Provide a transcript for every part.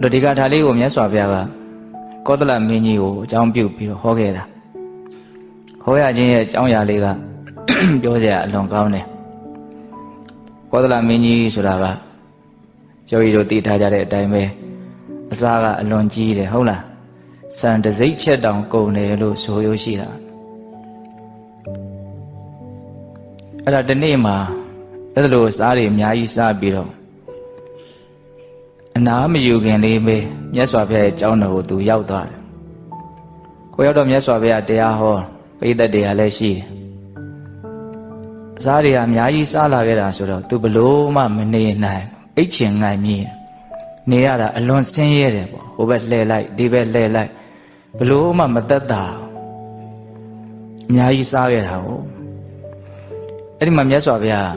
တို့ဒီကထာလေးကိုမြတ်စွာဘုရားကကောသလမင်းကြီးကိုအကြောင်းပြုပြီးတော့ဟောခဲ့တာဟောရခြင်းရဲ့အကြောင်းအရာလေးကပြောစရာအလွန်ကောင်းတယ်ကောသလမင်းကြီးဆိုတာကယောဂီတို့သိထားကြတဲ့အတိုင်းပဲအစားကအလွန်ကြီးတယ်ဟုတ်လားစံတစိမ့်ချက်တောင်ကုန်တယ်လို့ဆိုရရှိတာအဲ့ဒါဒီနေ့မှာအဲ့လိုစားတွေအများကြီးစားပြီးတော့ အနာမယူခင်လေးပဲမြတ်စွာဘုရားရဲ့ကျောင်းတော်ကိုသူရောက်သွားတယ်။ကိုရောက်တော့မြတ်စွာဘုရားတရားဟောပိဋကတ်တရားလည်းရှိတယ်။အစားတွေကအများကြီးစားလာခဲ့တာဆိုတော့သူဘလို့မှမနေနိုင်အိတ်ချင်ငိုင်မြည်နေရတာအလွန်ဆင်းရဲတယ်ပေါ့။ဟိုဘက်လှည့်လိုက်ဒီဘက်လှည့်လိုက်ဘလို့မှမသက်တာအများကြီးစားခဲ့တာဟုတ်။အဲ့ဒီမှာမြတ်စွာဘုရား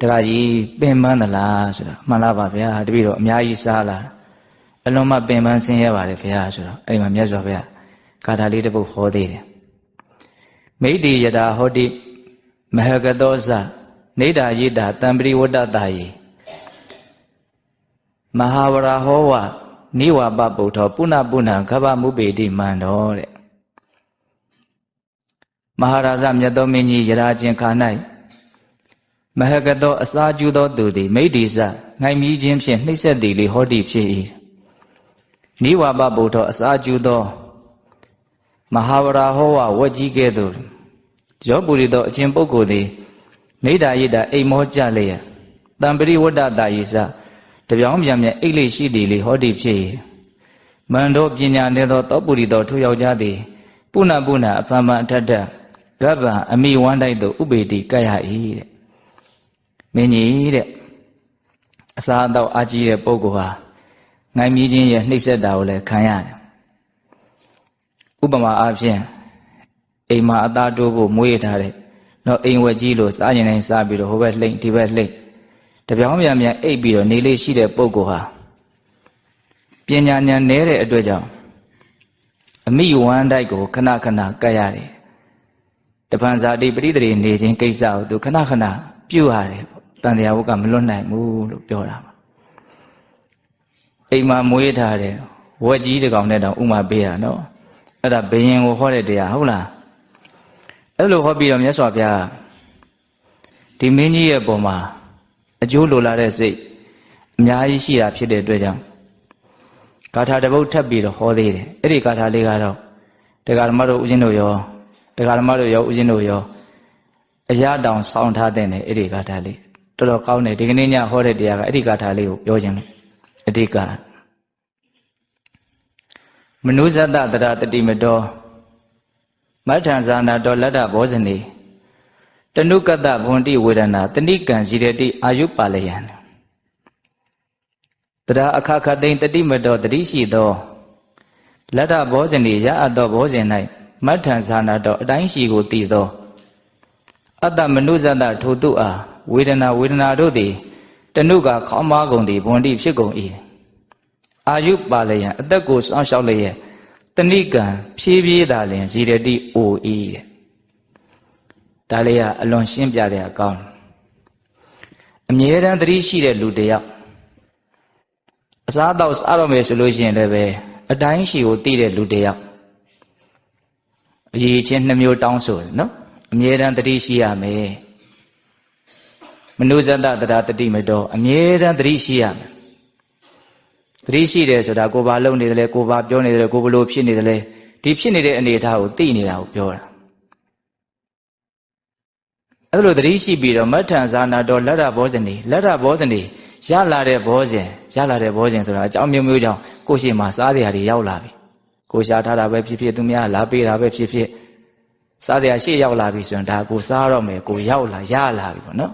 တခါကြီးပင်ပန်းသလားဆိုတာမှန်လားပါဗျာတပည့်တော်အများကြီးစားလာအလုံးမပင်ပန်းဆင်းရဲပါတယ်ဗျာဆိုတော့အဲ့ဒီမှာမြတ်စွာဘုရားဂါထာလေးတစ်ပုဒ်ဟောသေးတယ်မိတ္တိယတာဟောတိမဟကသောဇနေတာယိတာတံပရိဝတ္တတာယေမဟာဝရဟောဝနိဝပပုထောပုဏ္ဏပုဏ္ဏကဗ္ဗမုပေတိမန္တောတဲ့မဟာရာဇမြတ်သောမင်းကြီးယရာချင်းခါ၌ မဟကတောအစာကျူသောသူသည်မိတ္တိစငိုင်မြည်ခြင်းဖြင့်နှိမ့်ဆက်သည်လေဟောတိဖြစ်၏နိဝပပုထောအစာကျူသောမဟာဝရာဟောဝဝက်ကြီးကဲ့သို့ရောပုရိသောအချင်းပုဂ္ဂိုလ်သည်နေတာယိတာအိမ်မောကြလျက်တံပရိဝတ္တတာယိစတပြောင်းပြန်ပြန်အိတ်လေးရှိသည်လေဟောတိဖြစ်၏မန္တောပညာနေသောသောပုရိသောထိုယောက်ျားသည်ပုဏ္ဏပုဏ္ဏအဖန်ဖန်အထက်ထဂဗ္ဗံအမိဝမ်းတိုက်သို့ဥပေတိကပ်ရ၏တဲ့ မင်းကြီးတဲ့အစာအသောက်အာကြီးတဲ့ပုဂ္ဂိုလ်ဟာငိုင်မြည်ခြင်းရဲ့နှိမ့်ဆက်တာကိုလည်းခံရတယ်ဥပမာအားဖြင့်အိမ်မှာအသားတိုးဖို့မွေးထားတဲ့တော့အိမ်ဝက်ကြီးလို့စားရင်တိုင်းစားပြီးတော့ဟိုဘက်လှိမ့်ဒီဘက်လှိမ့်တပြောင်းပြန်ပြန်အိပ်ပြီးတော့နေလေးရှိတဲ့ပုဂ္ဂိုလ်ဟာပညာဉာဏ်နည်းတဲ့အတွက်ကြောင့်အမိဝမ်းတိုက်ကိုခဏခဏကတ်ရတယ်တပန်ဇာတိပရိသေနေခြင်းကိစ္စကိုသူခဏခဏပြုတ်ရတယ် တန်တရားဝုကမလွတ်နိုင်ဘူးလို့ပြောတာပါအိမ်မှာမွေးထားတဲ့ဝက်ကြီးတကောင်နဲ့တောင်ဥမာပေးတာနော်အဲ့ဒါဘယင်ကိုဟောတဲ့တရားဟုတ်လားအဲ့လိုဟောပြီးတော့မြတ်စွာဘုရားဒီမင်းကြီးရဲ့ပုံမှာအကျိုးလိုလာတဲ့စိတ်အများကြီးရှိတာဖြစ်တဲ့အတွက်ကြောင့်ဂါထာတစ်ပုဒ်ထပ်ပြီးတော့ဟောသေးတယ်အဲ့ဒီဂါထာလေးကတော့တရားဓမ္မတို့ဦးဇင်းတို့ရောတရားဓမ္မတို့ရောဦးဇင်းတို့ရောအရာတောင်စောင့်ထားတဲ့အဲ့ဒီဂါထာလေး တော်တော်ကောင်းတယ်ဒီကနေ့ညဟောတဲ့တရားကအဲ့ဒီဂါထာလေးကိုပြောခြင်းလို့အဓိကမနုဇတတရတတိမတော်မထံဇာနာတော်လတ္တဘောဇနေတနုကတဘွန်တိဝေဒနာတဏိကံဇိရတိအာယုပါလယံတရားအခခသိင်တတိမတော်တတိရှိသောလတ္တဘောဇနေရအပ်သောဘောဇင်၌မထံဇာနာတော်အတိုင်းရှိကိုတည်သောအတ္တမနုဇတထိုတုအား ဝေဒနာဝေဒနာတို့သည်တနုကခေါင်းမားကုန်သည်ဘွန်တိဖြစ်ကုန်၏အာယုပါလယံအသက်ကိုစောင့်ရှောက်လျက်တဏိကံဖြည်းဖြည်းသာလျင်ဇီရတိအိုဤတဲ့ဒါလေးကအလွန်ရှင်းပြတဲ့အကောင်းအမြဲတမ်းသတိရှိတဲ့လူတယောက်အစားအသောက်စားတော့မယ်ဆိုလို့ရှိရင်လည်းပဲအတိုင်းရှိကိုသိတဲ့လူတယောက်အရေးချင်းနှမျိုးတောင်းဆိုတယ်နော်အမြဲတမ်းသတိရှိရမယ် မနုဇတတရားတတိမတော်အမြဲတမ်းသတိရှိရမယ်သတိရှိတယ်ဆိုတာကိုဘာလုပ်နေတယ်လဲကိုဘာပြောနေတယ်လဲကိုဘလို့ဖြစ်နေတယ်လဲဒီဖြစ်နေတဲ့အနေအထားကိုသိနေတာကိုပြောတာအဲ့လိုသတိရှိပြီးတော့မထံဇာနာတော်လက်ရဘောဇနေလက်ရဘောဇနေရလာတဲ့ဘောဇင်ရလာတဲ့ဘောဇင်ဆိုတာအကြောင်းမျိုးမျိုးကြောင့်ကိုရှိမှစားတရားတွေရောက်လာပြီကိုရှာထားတာပဲဖြစ်ဖြစ်သူများလာပေးတာပဲဖြစ်ဖြစ်စားတရားရှေ့ရောက်လာပြီဆိုရင်ဒါကိုစားတော့မယ်ကိုရောက်လာရလာပြီပေါ့နော်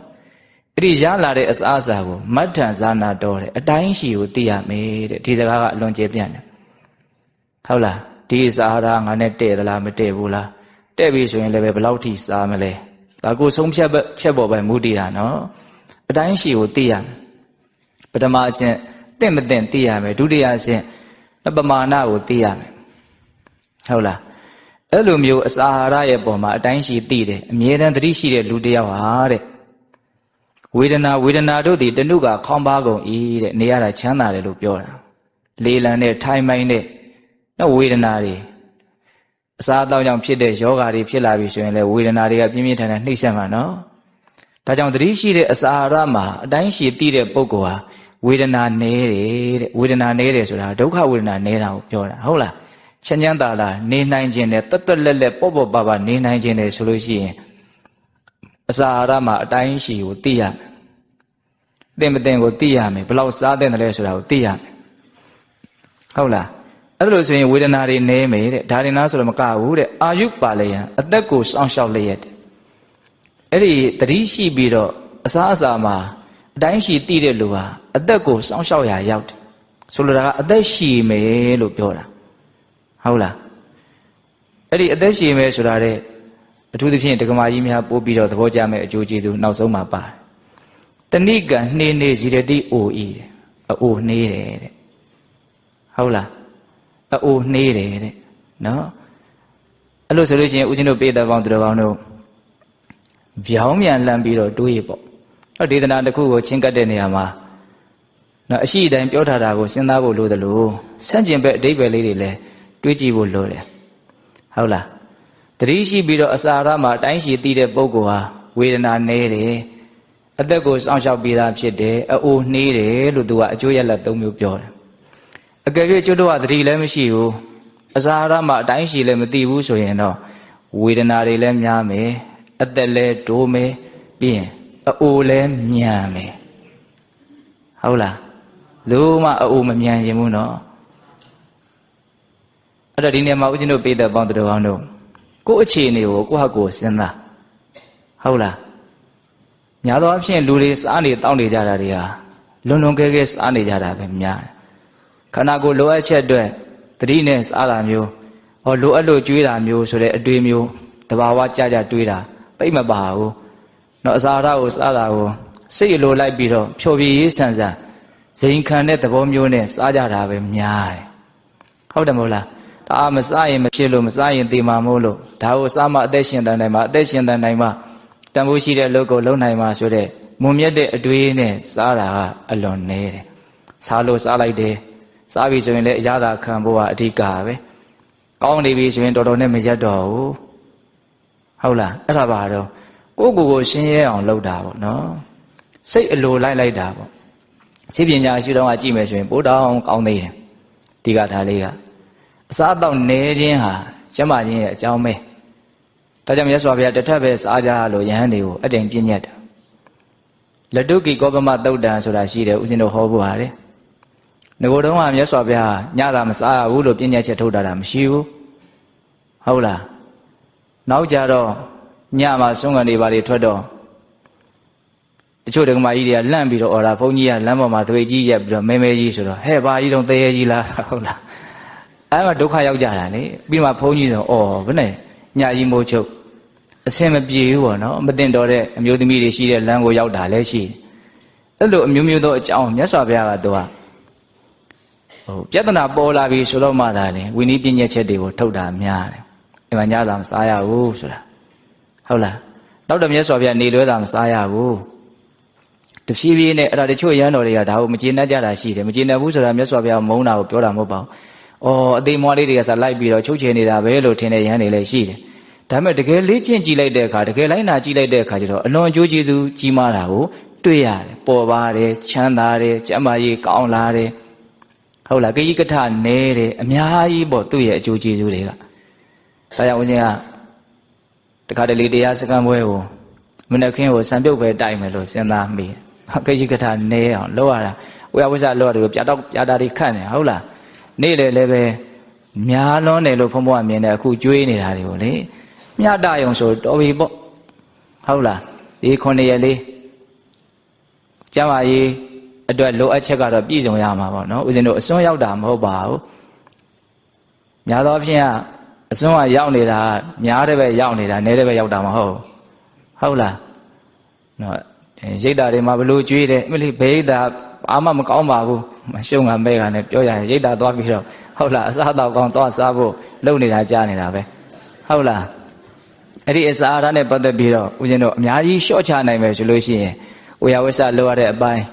အဲ့ဒီရလာတဲ့အစားအစာကိုမတ်ထန်ဇာနာတော်တဲ့အတိုင်းရှိကိုသိရမယ်တဲ့ဒီစကားကအလွန်ကျေပြန့်တယ်ဟုတ်လားဒီစာဟာငါနဲ့တဲ့သလားမတဲ့ဘူးလားတဲ့ပြီဆိုရင်လည်းဘယ်လောက်ထိစားမလဲဒါကိုဆုံးဖြတ်ချက်ပေါ်ပဲမူတည်တာနော်အတိုင်းရှိကိုသိရမယ်ပထမအဆင့်တင့်မတင့်သိရမယ်ဒုတိယအဆင့်ပမာဏကိုသိရမယ်ဟုတ်လားအဲ့လိုမျိုးအစာဟာရရဲ့ပုံမှာအတိုင်းရှိသိတယ်အမြဲတမ်းသတိရှိတဲ့လူတစ်ယောက်ဟာတဲ့ ဝေဒနာဝေဒနာတို့သည်တဏုကခေါင်းပါကုန်၏တဲ့နေရတာချမ်းသာတယ်လို့ပြောတာလေလံနဲ့ထိုင်မိုင်းနဲ့နော်ဝေဒနာတွေအစားအသောက်ကြောင့်ဖြစ်တဲ့ယောဂါတွေဖြစ်လာပြီဆိုရင်လေဝေဒနာတွေကပြင်းပြင်းထန်ထန်နှိမ့်ဆက်မှာနော်ဒါကြောင့်သတိရှိတဲ့အစာအာဟာရမှာအတိုင်းရှိသိတဲ့ပုဂ္ဂိုလ်ဟာဝေဒနာနည်းတယ်တဲ့ဝေဒနာနည်းတယ်ဆိုတာဒုက္ခဝေဒနာနည်းတာကိုပြောတာဟုတ်လားချမ်းချမ်းသာသာနေနိုင်ခြင်းနဲ့တွတ်တွတ်လက်လက်ပေါ့ပေါ့ပါပါနေနိုင်ခြင်းနဲ့ဆိုလို့ရှိရင် အစာအာဟာရမှာအတိုင်းရှိကိုသိရမယ်သင်မသင်ကိုသိရမယ်ဘယ်လောက်စားတဲ့တယ်ဆိုတာကိုသိရမယ်ဟုတ်လားအဲ့ဒါလို့ဆိုရင်ဝေဒနာတွေနည်းမယ်တဲ့ဒါရင်လားဆိုတော့မကဘူးတဲ့အာယုပါလယံအသက်ကိုစောင့်ရှောက်လျက်တဲ့အဲ့ဒီတတိရှိပြီးတော့အစားအစာမှာအတိုင်းရှိသိတဲ့လူဟာအသက်ကိုစောင့်ရှောက်ရာရောက်တယ်ဆိုလိုတာကအသက်ရှိမယ်လို့ပြောတာဟုတ်လားအဲ့ဒီအသက်ရှိမယ်ဆိုတာတဲ့ အထူးသဖြင့်ဒကမာကြီးများပို့ပြီးတော့သဘောကျမယ်အကျိုးကျေးဇူးနောက်ဆုံးမှာပါတယ်တဏိကံနှင်းနေစီရတိအိုဤတဲ့အိုနှေးတယ်တဲ့ဟုတ်လားအိုနှေးတယ်တဲ့နော်အဲ့လိုဆိုလို့ရှိရင်ဦးဇင်းတို့ပေတပေါင်းသူတော်ကောင်းတို့ဗျောင်းမြန်လှမ်းပြီးတော့တွေးပေါ့ဟောဒေသနာတစ်ခုကိုချင်းကပ်တဲ့နေရာမှာနော်အရှိတိုင်းပြောထားတာကိုစဉ်းစားဖို့လိုသလိုဆန့်ကျင်ဘက်အတိပ္ပယ်လေးတွေလည်းတွေးကြည့်ဖို့လိုတယ်ဟုတ်လား တတိရှိပြီးတော့အစာရမှာအတိုင်းရှိသိတဲ့ပုဂ္ဂိုလ်ဟာဝေဒနာနည်းတယ်အသက်ကိုစောင့်ရှောက်ပြီးသားဖြစ်တယ်အိုးနှေးတယ်လို့သူကအကျိုးရလတ်သုံးမျိုးပြောတယ်အကယ်၍ကျွတ်တော့သတိလည်းမရှိဘူးအစာရမှာအတိုင်းရှိလည်းမသိဘူးဆိုရင်တော့ဝေဒနာတွေလည်းများမယ်အသက်လည်းတိုးမယ်ပြီးရင်အိုးလည်းမြန်မယ်ဟုတ်လားလုံးဝအိုးမမြန်ခြင်းဘူးနော်အဲ့တော့ဒီနေရာမှာဦးဇင်းတို့ပေးတဲ့ပေါင်းတော်ကောင်းတို့ ကိုယ့်အခြေအနေကိုကိုယ့်ဟာကိုယ်စဉ်းစားဟုတ်လားများသောအားဖြင့်လူတွေစားနေတောင်းနေကြတာတွေဟာလွန်လွန်ကဲကဲစားနေကြတာပဲများတယ်ခန္ဓာကိုယ်လိုအပ်ချက်အတွက်တတိနဲ့စားတာမျိုးဟောလိုအပ်လို့ကြွေးတာမျိုးဆိုတဲ့အတွေ့မျိုးတဘာဝကြကြတွေးတာပိတ်မပါဘူးเนาะအစာရကိုစားတာကိုစိတ်လိုလိုက်ပြီးတော့ဖြော်ပြရေးဆန်ဆန်ဇိမ်ခံတဲ့သဘောမျိုးနဲ့စားကြတာပဲများတယ်ဟုတ်တယ်မဟုတ်လား ဒါမစားရင်မဖြစ်လို့မစားရင်တေမာမို့လို့ဒါကိုစားမှအသက်ရှင်တန်နိုင်မှာအသက်ရှင်တန်နိုင်မှာတန်ဖိုးရှိတဲ့လုပ်ကိုလုပ်နိုင်မှာဆိုတဲ့မွန်မြတ်တဲ့အတွေးနဲ့စားတာကအလွန်နဲတယ်စားလို့စားလိုက်တယ်စားပြီဆိုရင်လည်းအရသာခံဖို့ကအဓိကပဲကောင်းနေပြီဆိုရင်တော်တော်နဲ့မရက်တော့ဘူးဟုတ်လားအဲ့ဒါပါတော့ကိုယ့်ကိုယ်ကိုရှင်းရဲအောင်လုပ်တာပေါ့နော်စိတ်အလိုလိုက်လိုက်တာပေါ့စိပညာရှိတော့ကကြည့်မယ်ဆိုရင်ပိုးတောင်ကောင်းသေးတယ်ဒီကထားလေးက အစားအသောက်နဲခြင်းဟာကျမချင်းရဲ့အကြောင်းပဲဒါကြောင့်မြတ်စွာဘုရားတထပ်ပဲစားကြလို့ယဟန်တွေကိုအတိမ်ပြည့်ညတ်တာလက်တုကိကောပမသုတ်တံဆိုတာရှိတယ်ဦးဇင်းတို့ဟောဖို့ဟာလေငကိုတုံးကမြတ်စွာဘုရားညတာမစားရဘူးလို့ပြည့်ညတ်ချက်ထုတ်တာတာမရှိဘူးဟုတ်လားနောက်ကြတော့ညမှာဆုံးကန်တွေပါတွေထွက်တော့တချို့ဒကမာကြီးတွေကလန့်ပြီးတော့អော်တာဘုန်းကြီးကလမ်းပေါ်မှာသွေးကြီးရက်ပြီးတော့မဲမဲကြီးဆိုတော့ဟဲ့ဘာကြီးတော့တရေကြီးလားဟုတ်လား အဲ့မှာဒုက္ခရောက်ကြတာလေပြီးမှဘုန်းကြီးဆိုအော်ဘယ်နဲ့ညကြီးမိုးချုပ်အဆင်မပြေဘူးပေါ့နော်မတင်တော်တဲ့အမျိုးသမီးတွေရှိတဲ့လမ်းကိုရောက်တာလည်းရှိတယ်အဲ့လိုအမျိုးမျိုးသောအကြောင်းမြတ်စွာဘုရားကတော့ဟိုပြဿနာပေါ်လာပြီဆိုတော့မှသာလေဝိနည်းပညာချက်တွေကိုထုတ်တာများတယ်အဲ့မှာညသာမစားရဘူးဆိုတာဟုတ်လားနောက်တော့မြတ်စွာဘုရားနေလွဲတာမစားရဘူးတဖြည်းဖြည်းနဲ့အဲ့ဒါတချို့ရဟန်းတော်တွေကဒါကိုမကျေနပ်ကြတာရှိတယ်မကျေနပ်ဘူးဆိုတာမြတ်စွာဘုရားမုန်းတာကိုပြောတာမဟုတ်ပါဘူး။ အော်အသေးမွားလေးတွေကစလိုက်ပြီးတော့ချုပ်ချယ်နေတာပဲလို့ထင်တဲ့ရဟန်းတွေလည်းရှိတယ်။ဒါပေမဲ့တကယ်လေ့ကျင့်ကြည့်လိုက်တဲ့အခါတကယ်လိုက်နာကြည့်လိုက်တဲ့အခါကျတော့အလွန်အကျိုးကျေးဇူးကြီးမားတာကိုတွေ့ရတယ်။ပေါ်ပါတယ်ချမ်းသာတယ်ကျမ်းမာရေးကောင်းလာတယ်။ဟုတ်လားကိယကထနဲတယ်အများကြီးပေါ့သူ့ရဲ့အကျိုးကျေးဇူးတွေက။ဒါကြောင့်ဦးဇင်းကတခါတလေတရားစခန်းပွဲကိုမနက်ခင်းကိုစံပြုတ်ပဲတိုက်မယ်လို့စဉ်းစားမိတယ်။ကိယကထနဲအောင်လောက်ရတာဝိယဝိဇ္ဇလောက်ရတယ်ပြတော့ပြတာတွေခတ်နေဟုတ်လား။ နေ့လေလည်းပဲများလွန်းတယ်လို့ဘုံဘွားမြင်တယ်အခုကြွေးနေတာတွေကိုလေမြတ်တယုံဆိုတော်ပြီပေါ့ဟုတ်လားဒီခုနှစ်ရက်လေးကျမကြီးအတွက်လိုအပ်ချက်ကတော့ပြည့်စုံရမှာပေါ့နော်ဦးဇင်းတို့အစွန်းရောက်တာမဟုတ်ပါဘူးများသောအားဖြင့်အစွန်းကရောက်နေတာများတဲ့ပဲရောက်နေတာနည်းတဲ့ပဲရောက်တာမဟုတ်ဟုတ်လားနော်ရိတ်တာတွေမှာဘလို့ကြွေးတယ်အမလေးဘေးတာ အာမမကောင်းပါဘူးမရှုံးကမဲကနဲ့ပြောရရင်ရိတ်တာသွားပြီးတော့ဟုတ်လားအစားတော့ကောင်းသွားစားဖို့လုပ်နေတာကြားနေတာပဲဟုတ်လားအဲ့ဒီအစာအာဟာရနဲ့ပတ်သက်ပြီးတော့ဦးဇင်းတို့အများကြီးရှော့ချနိုင်မယ်ဆိုလို့ရှိရင်ဝေယဝိဆလိုရတဲ့အပိုင်း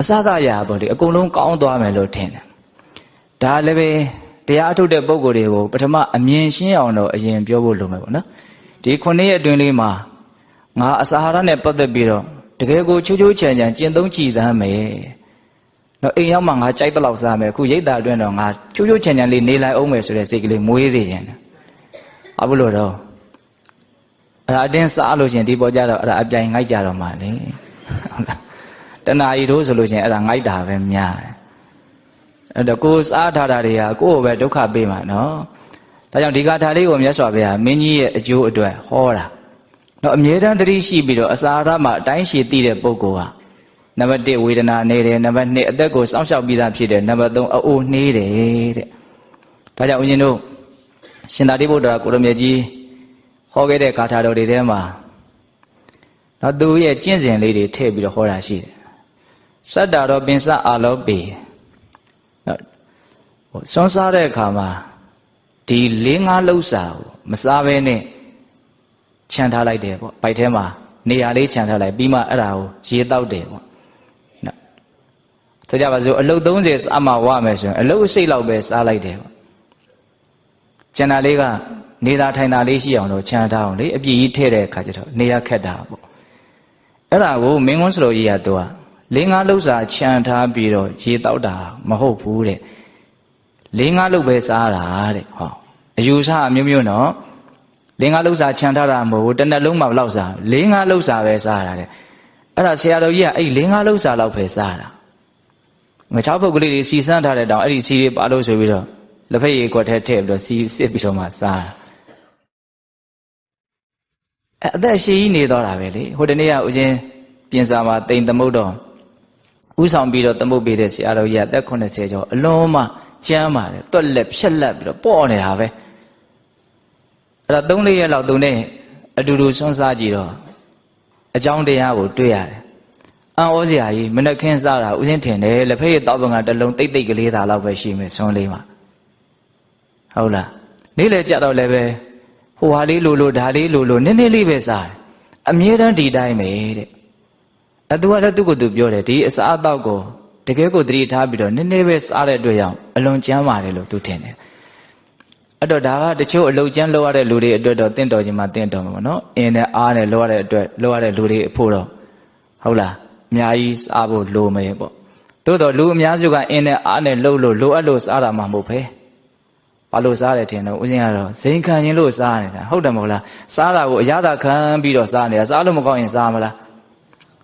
အစသာရာပေါ့လေအကုန်လုံးကောင်းသွားမယ်လို့ထင်တယ်ဒါလည်းပဲတရားထုတ်တဲ့ပုံကိုယ်တွေကိုပထမအမြင်ရှင်းအောင်တော့အရင်ပြောဖို့လိုမယ်ပေါ့နော်ဒီခုနှစ်ရက်အတွင်းလေးမှာငါအစာဟာရနဲ့ပတ်သက်ပြီးတော့ တကယ်ကိုချိုးချိုးချံချံကျင့်သုံးကြည်သမ်းမယ်တော့အိမ်ရောက်မှငါကြိုက်တဲ့လောက်စားမယ်အခုရိတ်တာအတွင်းတော့ငါချိုးချိုးချံချံလေးနေလိုက်အောင်မယ်ဆိုတဲ့စိတ်ကလေးမွေးသေးခြင်းအဘလို့တော့အဲ့ဒါအတင်းစားလို့ရှင်ဒီပေါ်ကြတော့အဲ့ဒါအပြိုင်ငိုက်ကြတော့မှလေဟုတ်လားတဏှာဤတို့ဆိုလို့ရှင်အဲ့ဒါငိုက်တာပဲများတယ်အဲ့တော့ကိုစားထားတာတွေကကိုယ့်ကိုပဲဒုက္ခပေးမှာနော်ဒါကြောင့်ဒီကာထာလေးကိုမြတ်စွာဘုရားမင်းကြီးရဲ့အကျိုးအတွက်ဟောတာ တော့အမြဲတမ်းသတိရှိပြီးတော့အစာရမှာအတိုင်းရှိသိတဲ့ပုဂ္ဂိုလ်ဟာနံပါတ်1ဝေဒနာနေတယ်နံပါတ်2အသက်ကိုစောင့်ရှောက်ပြီးသားဖြစ်တယ်နံပါတ်3အအိုးနှေးတယ်တဲ့ဒါကြောင့်ဦးဇင်းတို့ရှင်သာတိဗုဒ္ဓရာကိုရမေကြီးဟောခဲ့တဲ့ဂါထာတော်တွေထဲမှာတော့သူရဲ့ကျင့်စဉ်လေးတွေထည့်ပြီးတော့ဟောတာရှိတယ်စတ္တာတော်ပင်စအာလောပေဟိုစွန်းစားတဲ့အခါမှာဒီ၄၅လှုပ်စာကိုမစားဘဲနဲ့ ခြံထားလိုက်တယ်ပေါ့ပိုက်ထဲမှာနေရာလေးခြံထားလိုက်ပြီးမှအဲ့ဒါကိုရေတောက်တယ်ပေါ့နော်ဆိုကြပါစို့အလုတ်30စားမှဝမယ်ဆိုရင်အလုတ်အစိတ်လောက်ပဲစားလိုက်တယ်ပေါ့ကျန်တာလေးကနေတာထိုင်တာလေးရှိအောင်တော့ခြံထားအောင်လေအပြည့်ကြီးထည့်တဲ့အခါကျတော့နေရာခက်တာပေါ့အဲ့ဒါကိုမင်းကွန်းစလိုကြီးကသူက၄၅လှုပ်စာခြံထားပြီးတော့ရေတောက်တာမဟုတ်ဘူးတဲ့လေးငါးလုတ်ပဲစားတာတဲ့ဟောအယူဆအမျိုးမျိုးနော် လေးငါးလုတ်စားခြံထားတာမဟုတ်ဘူးတစ်နှလုံးမှာဘယ်လောက်စားလေးငါးလုတ်စားပဲစားတာတဲ့အဲ့ဒါဆရာတော်ကြီးကအဲ့လေးငါးလုတ်စားလောက်ပဲစားတာငချောက်ဖုတ်ကလေးတွေစီစမ်းထားတဲ့တောင်အဲ့ဒီစီတွေပါလို့ဆိုပြီးတော့လက်ဖက်ရည်ကွက်ထဲထည့်ပြီးတော့စီစစ်ပြီးတော့မှစားတာအဲ့အသက်ရှိကြီးနေတော့တာပဲလေဟိုတနေ့ကဦးချင်းပြင်စာမှာတိမ်သမုတ်တော့ဥဆောင်ပြီးတော့သမုတ်ပေးတဲ့ဆရာတော်ကြီးကအသက်80ကျော်အလုံးမကျမ်းပါတယ်တွက်လက်ဖြက်လက်ပြီးတော့ပေါ့နေတာပဲ အဲ့တော့၃၄ရက်လောက်သူနဲ့အတူတူဆွမ်းစားကြည့်တော့အကြောင်းတရားကိုတွေ့ရတယ်အံ့ဩစရာကြီးမနှက်ခင်းစားတာဥစဉ်ထင်တယ်လက်ဖက်ရည်တောက်ပံကတလုံးတိတ်တိတ်ကလေးသာလောက်ပဲရှိမယ်ဆွမ်းလေးမှာဟုတ်လားနေ့လေကြတော့လည်းပဲဟိုဟာလေးလိုလိုဒါလေးလိုလိုနည်းနည်းလေးပဲစားတယ်အမြဲတမ်းဒီတိုင်းပဲတဲ့အတူကလည်းသူ့ကိုယ်သူပြောတယ်ဒီအစားအသောက်ကိုတကယ်ကိုသတိထားပြီးတော့နည်းနည်းပဲစားတဲ့အတွက်ကြောင့်အလွန်ကြမ်းပါတယ်လို့သူထင်တယ် အဲ့တော့ဒါကတချို့အလုတ်ကျမ်းလောက်ရတဲ့လူတွေအတွက်တော့တင့်တော်ခြင်းမှာတင့်တော်မှာပေါ့နော်အင်းနဲ့အားနဲ့လောက်ရတဲ့အတွက်လောက်ရတဲ့လူတွေအဖို့တော့ဟုတ်လားအများကြီးစားဖို့လိုမယ်ပေါ့သို့တော့လူအများစုကအင်းနဲ့အားနဲ့လှုပ်လို့လိုအပ်လို့စားတာမှမဟုတ်ပဲဘာလို့စားတယ်ထင်တော့ဦးဇင်းကတော့ဇိမ်ခံရင်လို့စားနေတာဟုတ်တယ်မဟုတ်လားစားတာကိုအရသာခံပြီးတော့စားနေတာစားလို့မကောင်းရင်စားမလား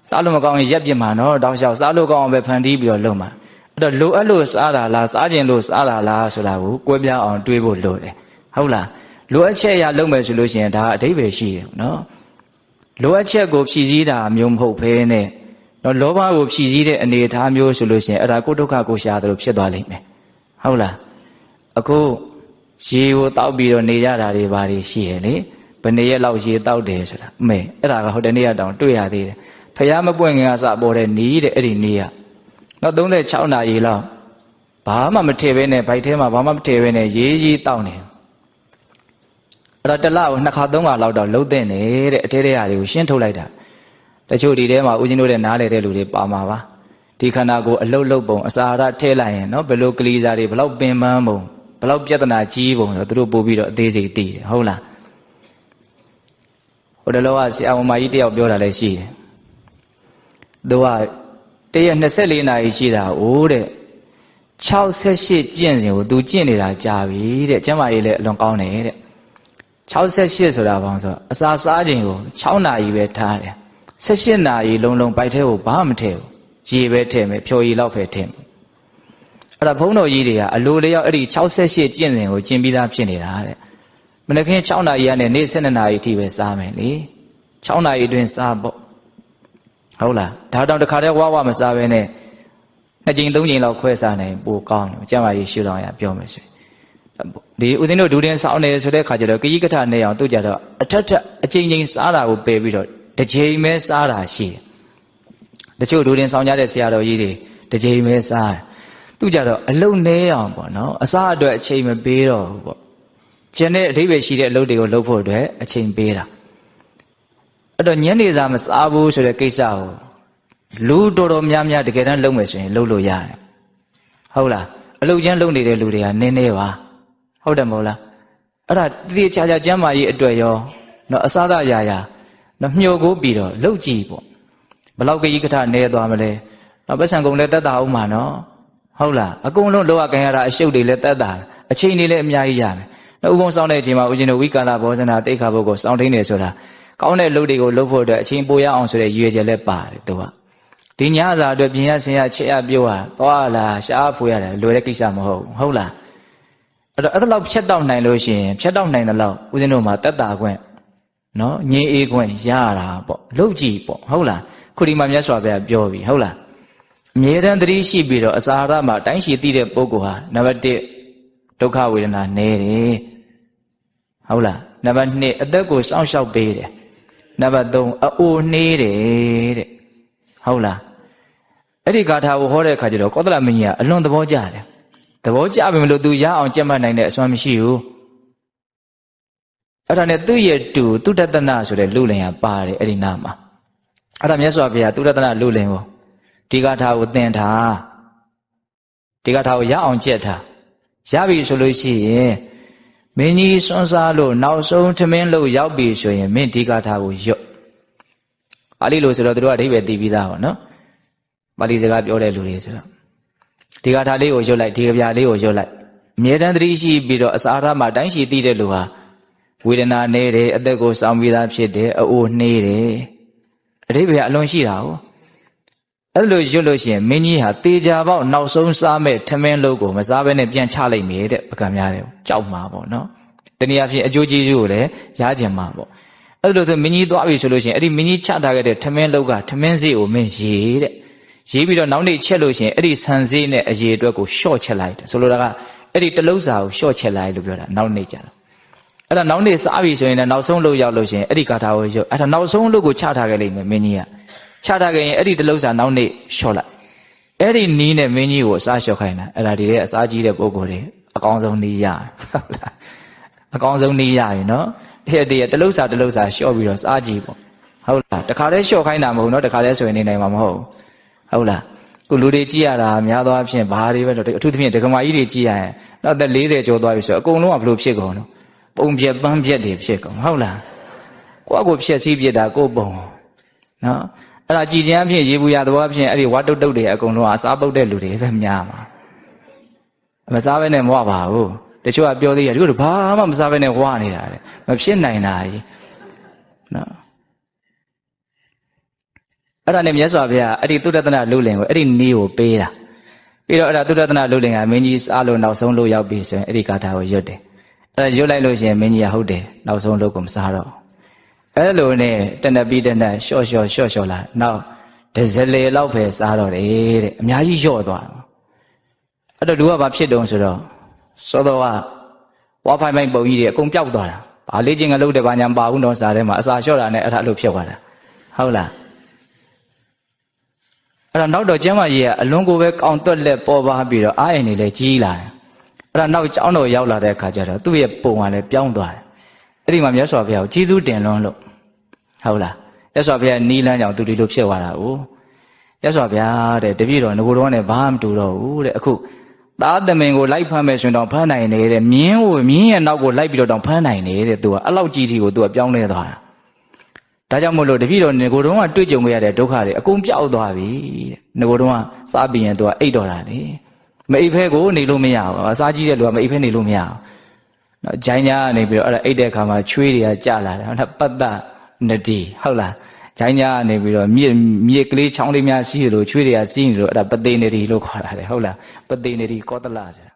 စားလို့မကောင်းရင်ရက်ပြစ်မှာနော်တောက်လျှောက်စားလို့ကောင်းအောင်ပဲဖန်တီးပြီးတော့လုပ်မှာ အဲ့တော့လိုအပ်လို့စားတာလားစားခြင်းလို့စားတာလားဆိုတာကိုကွဲပြားအောင်တွေးဖို့လိုတယ်ဟုတ်လားလိုအပ်ချက်အရာလုပ်မယ်ဆိုလို့ရှိရင်ဒါအဓိပ္ပာယ်ရှိတယ်နော်လိုအပ်ချက်ကိုဖြည့်ဆည်းတာမျိုးမဟုတ်ဘဲနဲ့နော်လောဘကိုဖြည့်ဆည်းတဲ့အနေအထားမျိုးဆိုလို့ရှိရင်အဲ့ဒါကိုဒုက္ခကိုရှားတယ်လို့ဖြစ်သွားလိမ့်မယ်ဟုတ်လားအခုရေကိုတောက်ပြီးတော့နေကြတာတွေဘာတွေရှိရလေဘယ်နှစ်ရက်လောက်ရေတောက်တယ်ဆိုတာအမေအဲ့ဒါကဟိုတနေ့ကတောင်တွေ့ရသေးတယ်ဖះမပွင့်ခင်ကစပေါ်တဲ့နီးတဲ့အဲ့ဒီနီးက နောက်36နာရီလောက်ဘာမှမထည့်ဘဲနဲ့ဗိုက်ထဲမှာဘာမှမထည့်ဘဲနဲ့ရေးရေးတောက်နေအဲ့တော့တလကိုနှစ်ခါသုံးခါလောက်တော့လှုပ်တဲ့နေတဲ့အထဲထဲရာတွေကိုရှင်းထုတ်လိုက်တာတချို့ဒီထဲမှာဦးဇင်းတို့တဲ့နားလေတဲ့လူတွေပါမှာပါဒီခန္ဓာကိုယ်အလုတ်လုတ်ပုံအစာရထဲလိုက်ရင်နော်ဘယ်လိုကလေးစားတွေဘယ်လောက်ပင်ပန်းပုံဘယ်လောက်ပြဿနာကြီးပုံဆိုသူတို့ပို့ပြီးတော့အသေးစိတ်သိတယ်ဟုတ်လားဟိုတလောကဆရာမမကြီးတယောက်ပြောတာလည်းရှိတယ်သူက တရက်24နာရီရှိတာအိုးတဲ့68ကျင့်စဉ်ကိုသူကျင့်နေတာကြာပြီတဲ့ကျမကြီးလည်းအလွန်ကောင်းတယ်တဲ့68ဆိုတာဘာလို့ဆိုအစာစားခြင်းကို6နာရီပဲထားတယ်18နာရီလုံးလုံးပိုက်ထဲကိုဘာမှမထည့်ဘူးရေပဲထည့်မယ်ဖြော်ရည်လောက်ပဲထည့်မယ်အဲ့ဒါဘုန်းတော်ကြီးတွေကအလိုလျောက်အဲ့ဒီ68ကျင့်စဉ်ကိုကျင့်ပြီးသားဖြစ်နေတာတဲ့မနက်ခင်း6နာရီကနေနေ့7နာရီအထိပဲစားမယ်လေ6နာရီအတွင်းစားပေါ့ ဟုတ်လားဒါတောင်တခါတည်းဝါဝမစားဘဲနဲ့နှစ်ကြိမ်သုံးကြိမ်လောက်ခွဲစားနိုင်ပိုကောင်းတယ်ကျမကြီးရှုတော်ရပြောမယ်ဆိုဒီဦးသိန်းတို့ဒူတင်ဆောင်းနေဆိုတဲ့ခါကျတော့ကကြီးကထနေအောင်သူကြတော့အထက်ထက်အကြိမ်ကြိမ်စားတာကိုပယ်ပြီးတော့တစ်ကြိမ်ပဲစားတာရှိတယ်တချို့ဒူတင်ဆောင်းကြတဲ့ဆရာတော်ကြီးတွေတစ်ကြိမ်ပဲစားတယ်သူကြတော့အလုံနေအောင်ပေါ့နော်အစားအတွက်အချိန်မပေးတော့ဘူးပေါ့ကျန်တဲ့အဓိပ္ပာယ်ရှိတဲ့အလုပ်တွေကိုလုပ်ဖို့အတွက်အချိန်ပေးတာ အဲ့တော့ညနေစာမစားဘူးဆိုတဲ့ကိစ္စကိုလူတော်တော်များများတကယ်တမ်းလုံးမယ်ဆိုရင်လုံးလို့ရတယ်ဟုတ်လားအလုတ်ချမ်းလုံးနေတဲ့လူတွေကနည်းနည်းပါဟုတ်တယ်မဟုတ်လားအဲ့ဒါတည်ချာချာကျမ်းမာရေးအတွက်ရောနော်အစားအရာရာနော်မျှော်ကိုပြီးတော့လှုပ်ကြည့်ပေါ့ဘလောက်ကကြီးကထနေသွားမလဲနော်ပတ်စံကုန်လည်းတက်တာအောင်မှာနော်ဟုတ်လားအကုန်လုံးလောကခင်ရတာအရှုပ်တွေလည်းတက်တာအချိန်တွေလည်းအများကြီးရမယ်နော်ဥပုံဆောင်တဲ့အချိန်မှာဦးဇင်းတို့ဝိကာလဘောဇနာတိခါဘုတ်ကိုစောင့်ထိန်နေဆိုတာ ကောင်းတဲ့လုပ်တွေကိုလုပ်ဖို့အတွက်အချိန်ပိုရအောင်ဆိုတဲ့ရည်ရွယ်ချက်လည်းပါတယ်သူကဒီညစာအတွက်ပြင်ရဆင်ရချက်ရပြုတ်ဟာသွားလာရှားဖွေရတယ်လွယ်တဲ့ကိစ္စမဟုတ်ဘူးဟုတ်လားအဲ့တော့အဲ့လောက်ဖြတ်တောက်နိုင်လို့ရှိရင်ဖြတ်တောက်နိုင်တဲ့လောက်ဦးဇင်းတို့မှာတက်တာခွင့်နော်ငြင်းအေးခွင့်ရတာပေါ့လုတ်ကြည့်ပေါ့ဟုတ်လားခုဒီမှာမြတ်စွာဘုရားပြောပြီဟုတ်လားအမြဲတမ်းသတိရှိပြီးတော့အစာရမှာတိုင်းရှိသိတဲ့ပုဂ္ဂိုလ်ဟာနံပါတ်1ဒုက္ခဝေဒနာနည်းတယ်ဟုတ်လားနံပါတ်2အသက်ကိုစောင့်ရှောက်ပေးတယ် နံပါတ်3အအိုနှေးတယ်တဲ့ဟုတ်လားအဲ့ဒီဂါထာကိုဟောတဲ့အခါကျတော့ကောသလမင်းကြီးကအလွန်သဘောကျတယ်သဘောကျပြီမလို့ तू ရအောင်ကြက်မှတ်နိုင်တဲ့အစွမ်းမရှိဘူးအဲ့ဒါနဲ့သူ့ရဲ့တူသူတတနာဆိုတဲ့လူလင်ကပါတယ်အဲ့ဒီနာမှာအဲ့ဒါမြတ်စွာဘုရားသူတတနာလူလင်ကိုဒီဂါထာကိုသင်ထားဒီဂါထာကိုရအောင်ကြက်ထားရပြီဆိုလို့ရှိရင် မင်းကြီးစွန်းစားလို့နောက်ဆုံးထမင်းလို့ရောက်ပြီဆိုရင်မင်းဒီဂါထာကိုရွတ်ပါဠိလိုဆိုတော့သူတို့ကအဓိပ္ပာယ်သိပြီးသားပါနော်ပါဠိစကားပြောတဲ့လူတွေဆိုတော့ဒီဂါထာလေးကိုရွတ်လိုက်ဒီကဗျာလေးကိုရွတ်လိုက်အမြဲတမ်းသတိရှိပြီးတော့အစာရမှာတိုင်းရှိသိတဲ့လူဟာဝေဒနာနေတယ်အသက်ကိုစောင့်ပြီးသားဖြစ်တယ်အအိုးနှေးတယ်အဓိပ္ပာယ်အလွန်ရှိတာ哦 အဲ့လိုရွတ်လို့ရှိရင်မင်းကြီးဟာတေချာပေါက်နောက်ဆုံးစားမဲ့ထမင်းလို့ကိုမစားဘဲနဲ့ပြန်ချလိုက်မိတဲ့ပကံများတယ်ကြောက်မှာပေါ့နော်တနည်းအားဖြင့်အကျိုးကျေးဇူးကိုလည်းရကျင်မှာပေါ့အဲ့လိုဆိုမင်းကြီးသွားပြီဆိုလို့ရှိရင်အဲ့ဒီမင်းကြီးချထားခဲ့တဲ့ထမင်းလို့ကထမင်းစီကိုမင်းရေးတဲ့ရေးပြီးတော့နောက်နေ့ချက်လို့ရှိရင်အဲ့ဒီဆန်စည်းနဲ့အရေးအတွက်ကိုရှော့ချက်လိုက်တယ်ဆိုလိုတာကအဲ့ဒီတလုံးစာကိုရှော့ချက်လိုက်လို့ပြောတာနောက်နေ့ကျတော့အဲ့ဒါနောက်နေ့စားပြီဆိုရင်လည်းနောက်ဆုံးလို့ရောက်လို့ရှိရင်အဲ့ဒီကာထာကိုရုပ်အဲ့ဒါနောက်ဆုံးလို့ကိုချထားခဲ့လိမ့်မယ်မင်းကြီးက ချထားခဲ့ရင်အဲ့ဒီတလုံးစာနောက်နေ့ရှော့လိုက်အဲ့ဒီနီးနဲ့မင်းကြီးကိုအစားလျှော့ခိုင်းတာအဲ့ဒါဒီတဲ့အစားကြီးတဲ့ပုံကိုယ်တွေအကောင်းဆုံးနီးရဟုတ်လားအကောင်းဆုံးနီးရပြီနော်အဲ့ဒီတလုံးစာတလုံးစာလျှော့ပြီးတော့စားကြည့်ပေါ့ဟုတ်လားတခါတည်းလျှော့ခိုင်းတာမဟုတ်နော်တခါတည်းဆိုရင်နေနိုင်မှာမဟုတ်ဟုတ်လားခုလူတွေကြည့်ရတာများသောအားဖြင့်ဘာတွေပဲအထူးသဖြင့်ဒကမာကြီးတွေကြည့်ရရင်နောက်သက်40ကျော်သွားပြီဆိုအကုန်လုံးကဘလို့ဖြစ်ကုန်တော့ပုံပြက်ပန်းပြက်တွေဖြစ်ကုန်ဟုတ်လားကိုယ့်ကိုဖြက်စီးပြစ်တာကိုယ့်ပုံနော် အဲ့ဒါကြည်ကျမ်းအဖြစ်ရေဘူးရသဘောအဖြစ်အဲ့ဒီဝါတုတ်တုတ်တွေအကုန်လုံးအစားပုတ်တဲ့လူတွေပဲများမှာမစားဘဲနဲ့မဝပါဘူးတချို့ကပြောသေးတယ်ဒီလိုဘာမှမစားဘဲနဲ့ဝါနေတာလေမဖြစ်နိုင်တာကြီးနော်အဲ့ဒါနဲ့မြတ်စွာဘုရားအဲ့ဒီသုတတနာလူလင်ကိုအဲ့ဒီနီးကိုပေးတာပြီးတော့အဲ့ဒါသုတတနာလူလင်ကမင်းကြီးစားလို့နောက်ဆုံးလို့ရောက်ပြီဆိုရင်အဲ့ဒီကာထာကိုရွတ်တယ်အဲ့ဒါရွတ်လိုက်လို့ရှိရင်မင်းကြီးကဟုတ်တယ်နောက်ဆုံးလို့ကိုမစားတော့ အဲ့လိုနဲ့တဏပိတဏရှော့ရှော့ရှော့ရှော့လာနောက်ဒဇလေလောက်ပဲစားတော့တယ်တဲ့အများကြီးလျော့သွားအဲ့တော့လူကဘာဖြစ်တုံးဆိုတော့စောတော့ကဝါဖိုင်ပိုင်ပုံကြီးတွေအကုန်ပျောက်သွားတာဘာလေးချင်းကလုပ်တယ်ဘာညာမပါဘူးတော့စားထဲမှာအစာလျှော့တာနဲ့အဲ့ဒါအဲ့လိုဖြစ်သွားတာဟုတ်လားအဲ့တော့နောက်တော့ကျမ်းမာကြီးကအလွန်ကိုပဲကောင်းသွက်လက်ပေါ်ပါပြီးတော့အားရင်နေလဲကြီးလာတယ်အဲ့တော့နောက်ကျောင်းတော်ရောက်လာတဲ့အခါကျတော့သူ့ရဲ့ပုံကလည်းပြောင်းသွားတယ် အဲ့ဒီမှာမြတ်စွာဘုရားကိုကျေးဇူးတင်လွန်းလို့ဟုတ်လားမြတ်စွာဘုရားနီးလန်းကြောင့်သူဒီလိုဖြစ်သွားတာ哦မြတ်စွာဘုရားတဲ့တပည့်တော်ငကိုတော်နဲ့ဘာမှမတူတော့ဘူးတဲ့အခုသားသမင်ကိုလိုက်ဖမ်းမယ်ဆိုရင်တော့ဖမ်းနိုင်နေတဲ့မြင်းကိုမြင်းရဲ့နောက်ကိုလိုက်ပြီးတော့တောင်ဖမ်းနိုင်နေတဲ့သူကအဲ့လောက်ကြီးကြီးကိုသူကပြောင်းလဲသွားတာဒါကြောင့်မို့လို့တပည့်တော်ငကိုတော်ကတွေ့ကြုံခဲ့ရတဲ့ဒုက္ခတွေအကုန်ပြောက်သွားပြီတဲ့ငကိုတော်ကစားပြီးရင်သူကအိတ်တော်တာလေမအိတ်ဖဲကိုနေလို့မရဘူးအစားကြီးတဲ့လူကမအိတ်ဖဲနေလို့မရဘူး နော်ဂျိုင်းညာကနေပြီးတော့အဲ့ဒါအိတ်တဲ့အခါမှာချွေးတွေကကြလာတယ်ဟုတ်လားပတ်သက်နတီဟုတ်လားဂျိုင်းညာကနေပြီးတော့မြစ်မြစ်ကလေးချောင်းလေးများစီးတယ်လို့ချွေးတွေကစီးနေလို့အဲ့ဒါပသိနေတီလို့ခေါ်တာလေဟုတ်လားပသိနေတီကောသလဆိုတာ